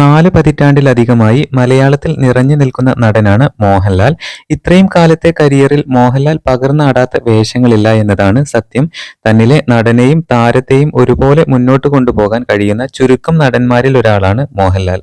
നാല് പതിറ്റാണ്ടിലധികമായി മലയാളത്തിൽ നിറഞ്ഞു നിൽക്കുന്ന നടനാണ് മോഹൻലാൽ. ഇത്രയും കാലത്തെ കരിയറിൽ മോഹൻലാൽ പകർന്നാടാത്ത വേഷങ്ങളില്ല എന്നതാണ് സത്യം. തന്നിലെ നടനെയും താരത്തെയും ഒരുപോലെ മുന്നോട്ട് കൊണ്ടുപോകാൻ കഴിയുന്ന ചുരുക്കം നടന്മാരിൽ ഒരാളാണ് മോഹൻലാൽ.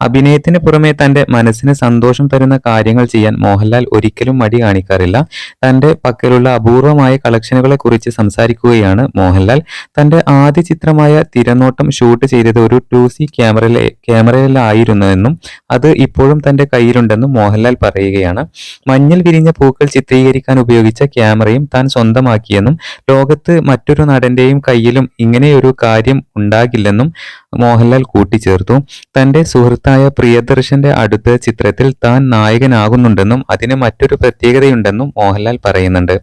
അഭിനയത്തിന് പുറമെ തന്റെ മനസ്സിന് സന്തോഷം തരുന്ന കാര്യങ്ങൾ ചെയ്യാൻ മോഹൻലാൽ ഒരിക്കലും മടി കാണിക്കാറില്ല. തന്റെ പക്കലുള്ള അപൂർവമായ കളക്ഷനുകളെ കുറിച്ച് സംസാരിക്കുകയാണ് മോഹൻലാൽ. തന്റെ ആദ്യ ചിത്രമായ തിരനോട്ടം ഷൂട്ട് ചെയ്തത് ഒരു ടു സി ക്യാമറയിലെ ക്യാമറയിലായിരുന്നുവെന്നും അത് ഇപ്പോഴും തന്റെ കയ്യിലുണ്ടെന്നും മോഹൻലാൽ പറയുകയാണ്. മഞ്ഞിൽ വിരിഞ്ഞ പൂക്കൾ ചിത്രീകരിക്കാൻ ഉപയോഗിച്ച ക്യാമറയും താൻ സ്വന്തമാക്കിയെന്നും ലോകത്ത് മറ്റൊരു നടന്റെയും കയ്യിലും ഇങ്ങനെയൊരു കാര്യം ഉണ്ടാകില്ലെന്നും മോഹൻലാൽ കൂട്ടിച്ചേർത്തു. തന്റെ സുഹൃത്തായ പ്രിയദർശന്റെ അടുത്ത ചിത്രത്തിൽ താൻ നായകനാകുന്നുണ്ടെന്നും അതിന് മറ്റൊരു പ്രത്യേകതയുണ്ടെന്നും മോഹൻലാൽ പറയുന്നുണ്ട്.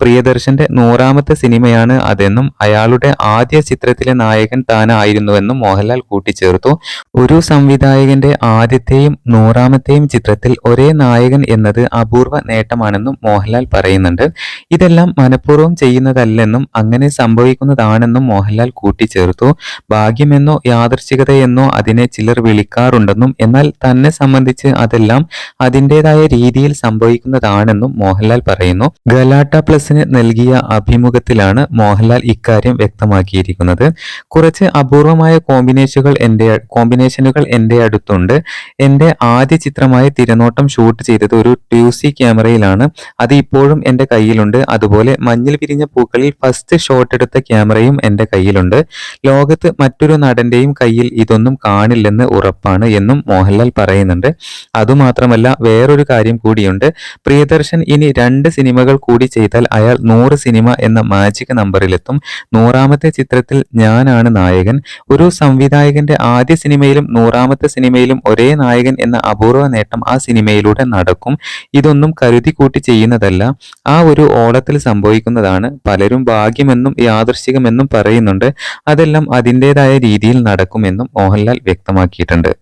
പ്രിയദർശന്റെ നൂറാമത്തെ സിനിമയാണ് അതെന്നും അയാളുടെ ആദ്യ ചിത്രത്തിലെ നായകൻ താനായിരുന്നുവെന്നും മോഹൻലാൽ കൂട്ടിച്ചേർത്തു. ഒരു സംവിധായകന്റെ ആദ്യത്തെയും നൂറാമത്തെയും ചിത്രത്തിൽ ഒരേ നായകൻ എന്നത് അപൂർവ നേട്ടമാണെന്നും മോഹൻലാൽ പറയുന്നുണ്ട്. ഇതെല്ലാം മനഃപൂർവം ചെയ്യുന്നതല്ലെന്നും അങ്ങനെ സംഭവിക്കുന്നതാണെന്നും മോഹൻലാൽ കൂട്ടിച്ചേർത്തു. ഭാഗ്യമെന്നോ യാദർശികതയെന്നോ അതിനെ ചിലർ വിളിക്കാറുണ്ടെന്നും എന്നാൽ തന്നെ സംബന്ധിച്ച് അതെല്ലാം അതിന്റെതായ രീതിയിൽ സംഭവിക്കുന്നതാണെന്നും മോഹൻലാൽ പറയുന്നു. ഗലാട്ട പ്ലസിന് നൽകിയ അഭിമുഖത്തിലാണ് മോഹൻലാൽ ഇക്കാര്യം വ്യക്തമാക്കിയിരിക്കുന്നത്. കുറച്ച് അപൂർവമായ കോമ്പിനേഷനുകൾ എന്റെ കോമ്പിനേഷനുകൾ എന്റെ അടുത്തുണ്ട്. എന്റെ ആദ്യ ചിത്രമായ തിരനോട്ടം ഷൂട്ട് ചെയ്തത് ഒരു ട്യൂസി ക്യാമറയിലാണ്. അത് ഇപ്പോഴും എന്റെ കയ്യിലുണ്ട്. അതുപോലെ മഞ്ഞിൽ പിരിഞ്ഞ പൂക്കളിൽ ഫസ്റ്റ് ഷോട്ട് എടുത്ത ക്യാമറയും എന്റെ കയ്യിലുണ്ട്. ലോകത്ത് മറ്റൊരു നടന്റെയും കയ്യിൽ ഇതൊന്നും കാണില്ലെന്ന് ഉറപ്പാണ് എന്നും മോഹൻലാൽ പറയുന്നുണ്ട്. അതുമാത്രമല്ല വേറൊരു കാര്യം കൂടിയുണ്ട്. പ്രിയദർശൻ ഇനി രണ്ട് സിനിമകൾ കൂടി ചെയ്താൽ അയാൾ നൂറ് സിനിമ എന്ന മാജിക് നമ്പറിലെത്തും നൂറാമത്തെ ചിത്രത്തിൽ ഞാനാണ് നായകൻ. ഒരു സംവിധായകന്റെ ആദ്യ സിനിമയിലും നൂറാമത്തെ സിനിമയിലും ഒരേ നായകൻ എന്ന അപൂർവ നേട്ടം ആ സിനിമയിലൂടെ നടക്കും. ഇതൊന്നും കരുതി കൂട്ടി ചെയ്യുന്നതല്ല. ആ ഒരു ഓളത്തിൽ സംഭവിക്കുന്നതാണ്. പലരും ഭാഗ്യമെന്നും യാദൃശികമെന്നും പറയുന്നുണ്ട്. അതെല്ലാം അതിന്റെതായ രീതിയിൽ നടക്കുമെന്നും മോഹൻലാൽ വ്യക്തമാക്കിയിട്ടുണ്ട്.